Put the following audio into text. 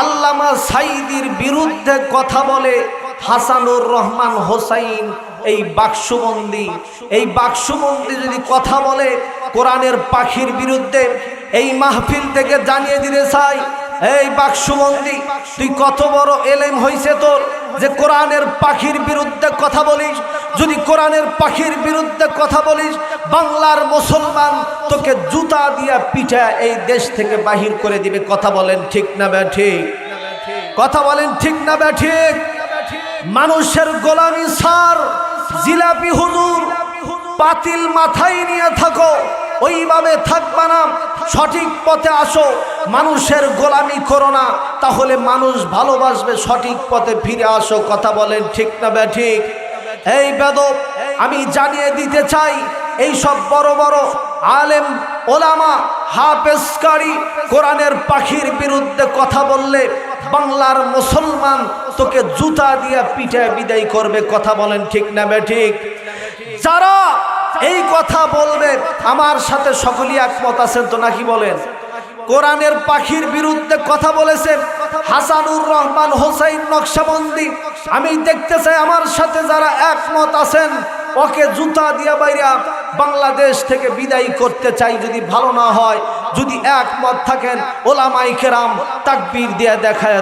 আল্লামা সাইদির বিরুদ্ধে কথা বলে হাসানুর রহমান হোসাইন এই বাক্সবন্দি। এই বাক্সবন্দি যদি কথা বলে কোরআনের পাখির বিরুদ্ধে এই মাহফিল থেকে জানিয়ে দিতে চাই এই বাক্সবন্দি, তুই কত বড় এলেম হইছে তোর যে কোরআনের পাখির বিরুদ্ধে কথা বলিস? যদি কোরআনের পাখির বিরুদ্ধে কথা বলিস, বাংলার মুসলমান তোকে জুতা দিয়া পিঠা এই দেশ থেকে বাহির করে দিবে। কথা বলেন ঠিক না ব্যা ঠিক? কথা বলেন ঠিক না ব্যা ঠিক? মানুষের গোলামি সার, জিলাপি হুজুর পাতিল মাথায় নিয়ে থাকো, ওইভাবে থাকবা না। সঠিক পথে আসো, মানুষের গোলামি করো না, তাহলে মানুষ ভালোবাসবে, সঠিক পথে ফিরে আসো, কথা বলেন ঠিক না ব্যা ঠিক? এই বেদব, আমি জানিয়ে দিতে চাই, এই সব বড় বড় আলেম, ওলামা, হাফেজকারী, কোরআনের পাখির বিরুদ্ধে কথা বললে বাংলার মুসলমান তোকে জুতা দিয়া পিঠে বিদায় করবে, কথা বলেন ঠিক না বে ঠিক? যারা এই কথা বলবে আমার সাথে সকলেই একমত আছেন তো নাকি বলেন? কোরআনের পাখির বিরুদ্ধে কথা বলেছেন হাসানুর রহমান হোসাইন নকশাবন্দি। আমি দেখতে চাই আমার সাথে যারা একমত আছেন, ওকে জুতা দিয়া বাইরা বাংলাদেশ থেকে বিদায় করতে চাই যদি ভালো না হয়, যদি একমত থাকেন ওলামাই কেরাম তাকবীর দিয়ে দেখায়